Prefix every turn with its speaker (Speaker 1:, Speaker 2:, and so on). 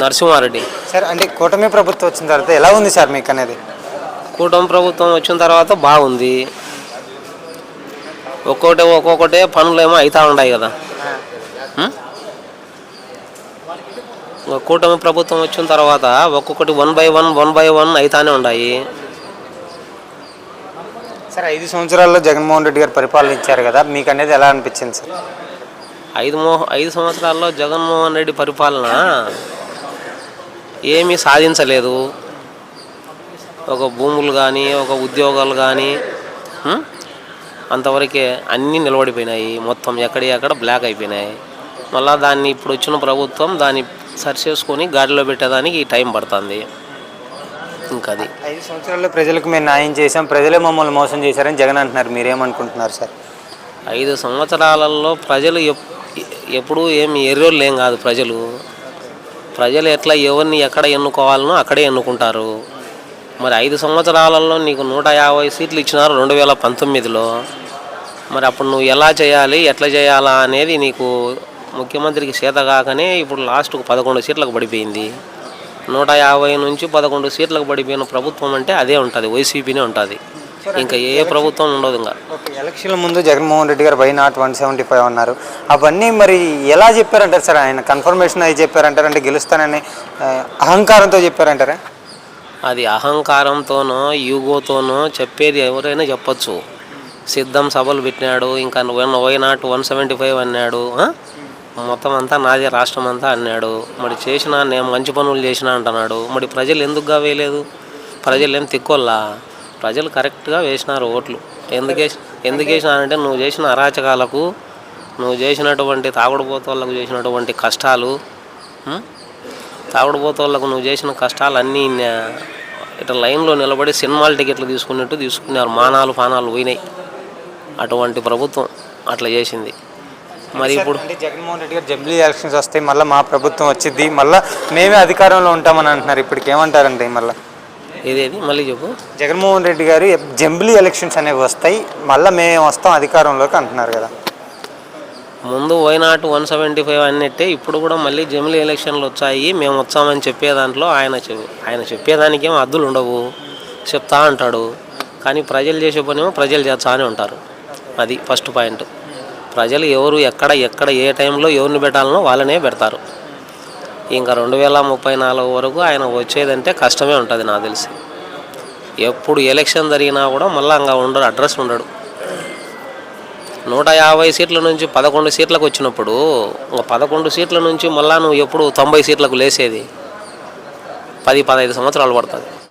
Speaker 1: Narasimha Reddy.
Speaker 2: Sir అంటే కూటమి ప్రభుత్వం వచ్చిన తర్వాత ఎలా ఉంది సార్ మీకు అనేది
Speaker 1: కూటమి ప్రభుత్వం వచ్చిన తర్వాత బాగుంది. ఒక్కొక్కటి ఒక్కొక్కటే పనులేమో అవుతా ఉన్నాయి కదా. కూటమి ప్రభుత్వం వచ్చిన తర్వాత ఒక్కొక్కటి one by one one by one అవుతానే ఉన్నాయి
Speaker 2: సార్ ఐదు సంవత్సరాల్లో జగన్మోహన్ రెడ్డి గారు పరిపాలన ఇచ్చారు కదా మీకు అనేది ఎలా అనిపించింది సార్?
Speaker 1: ఐదు మో ఐదు సంవత్సరాల్లో జగన్మోహన్ రెడ్డి పరిపాలన? ఏమీ సాధించలేదు. ఒక భూములు కానీ ఒక ఉద్యోగాలు కానీ? అంతవరకే అన్నీ నిలబడిపోయినాయి. మొత్తం ఎక్కడి ఎక్కడ బ్లాక్ అయిపోయినాయి. మళ్ళా దాన్ని ఇప్పుడు వచ్చిన ప్రభుత్వం దాన్ని సరి చేసుకొని గాడిలో పెట్టేదానికి టైం పడుతుంది. ఇంకా అది.
Speaker 2: ఐదు సంవత్సరాల్లో ప్రజలకు మేము న్యాయం చేశాం. ప్రజలే మమ్మల్ని మోసం చేశారని జగన్ అంటున్నారు. మీరేమనుకుంటున్నారు సార్?
Speaker 1: ఐదు సంవత్సరాలలో ప్రజలు ఎప్ ఎప్పుడు ఏమి ఎర్రోళ్ళు ఏం కాదు ప్రజలు. ప్రజలు ఎట్లా ఎవరిని ఎక్కడ ఎన్నుకోవాలనో అక్కడే ఎన్నుకుంటారు. మరి ఐదు సంవత్సరాలలో నీకు నూట యాభై సీట్లు ఇచ్చినారు రెండు వేల పంతొమ్మిదిలో. మరి అప్పుడు నువ్వు ఎలా చేయాలి ఎట్లా చేయాలా అనేది నీకు ముఖ్యమంత్రికి చేత కాకనే ఇప్పుడు లాస్ట్కు పదకొండు సీట్లకు పడిపోయింది. నూట యాభై నుంచి పదకొండు సీట్లకు పడిపోయిన ప్రభుత్వం అంటే అదే ఉంటుంది వైసీపీనే ఉంటుంది. ఇంకా ఏ ప్రభుత్వం ఉండదు ఇంకా.
Speaker 2: ఎలక్షన్ల ముందు జగన్మోహన్ రెడ్డి గారు why not one seventy five అన్నారు. అవన్నీ మరి ఎలా చెప్పారంటారు సార్? ఆయన కన్ఫర్మేషన్ అయి చెప్పారంటారు? అంటే గెలుస్తానని అహంకారంతో చెప్పారంటారా?
Speaker 1: అది అహంకారంతోనో యూగోతోనో చెప్పేది ఎవరైనా చెప్పొచ్చు. సిద్ధం సభలు పెట్టినాడు ఇంకా one why not one seventy five అన్నాడు? మొత్తం అంతా నాదే రాష్ట్రం అంతా అన్నాడు. మరి చేసిన నేను మంచి పనులు చేసిన అంటున్నాడు. మరి ప్రజలు ఎందుకుగా వేయలేదు ప్రజలు ఏం తిక్కోల్లా? ప్రజలు కరెక్ట్గా వేసినారు ఓట్లు. ఎందుకు ఎందుకు వేసినారంటే నువ్వు చేసిన అరాచకాలకు నువ్వు చేసినటువంటి తాగుడుపోతోళ్ళకు చేసినటువంటి కష్టాలు? తాగుడుపోతోళ్ళకు నువ్వు చేసిన కష్టాలు అన్నీ ఇట్లా లైన్లో నిలబడి సినిమాల టికెట్లు తీసుకున్నట్టు తీసుకున్నారు. మానాలు పానాలు పోయినాయి. అటువంటి ప్రభుత్వం అట్లా చేసింది. మరి ఇప్పుడు
Speaker 2: జగన్మోహన్ రెడ్డి గారు జంబ్లీ ఎలక్షన్స్ వస్తాయి మళ్ళీ మా ప్రభుత్వం వచ్చింది మళ్ళీ మేమే అధికారంలో ఉంటామని అంటున్నారు. ఇప్పటికి ఏమంటారండి మళ్ళీ?
Speaker 1: ఇదేది? మళ్ళీ చెప్పు.
Speaker 2: జగన్మోహన్ రెడ్డి గారు జంబ్లీ ఎలక్షన్స్ అనేవి వస్తాయి. మళ్ళీ మేము వస్తాం అధికారంలోకి అంటున్నారు కదా.
Speaker 1: ముందు వైనాట్ వన్ సెవెంటీ ఫైవ్ అన్నట్టే ఇప్పుడు కూడా మళ్ళీ జమిలీ ఎలక్షన్లు వచ్చాయి. మేము వచ్చామని చెప్పే దాంట్లో ఆయన ఆయన చెప్పేదానికి ఏం అద్దులు ఉండవు. చెప్తా అంటాడు. కానీ ప్రజలు చేసే పనేమో ప్రజలు చేస్తా అని ఉంటారు. అది ఫస్ట్ పాయింట్. ప్రజలు ఎవరు ఎక్కడ ఎక్కడ ఏ టైంలో ఎవరిని పెట్టాలనో వాళ్ళనే పెడతారు. ఇంకా రెండు వేల ముప్పై నాలుగు వరకు ఆయన వచ్చేదంటే కష్టమే ఉంటుంది నాకు తెలిసి. ఎప్పుడు ఎలక్షన్ జరిగినా కూడా మళ్ళీ ఇంకా ఉండడు అడ్రస్ ఉండడు. నూట యాభై సీట్ల నుంచి పదకొండు సీట్లకు వచ్చినప్పుడు ఇంకా పదకొండు సీట్ల నుంచి మళ్ళా నువ్వు ఎప్పుడు తొంభై సీట్లకు లేసేది? పది పదహైదు సంవత్సరాలు పడుతుంది.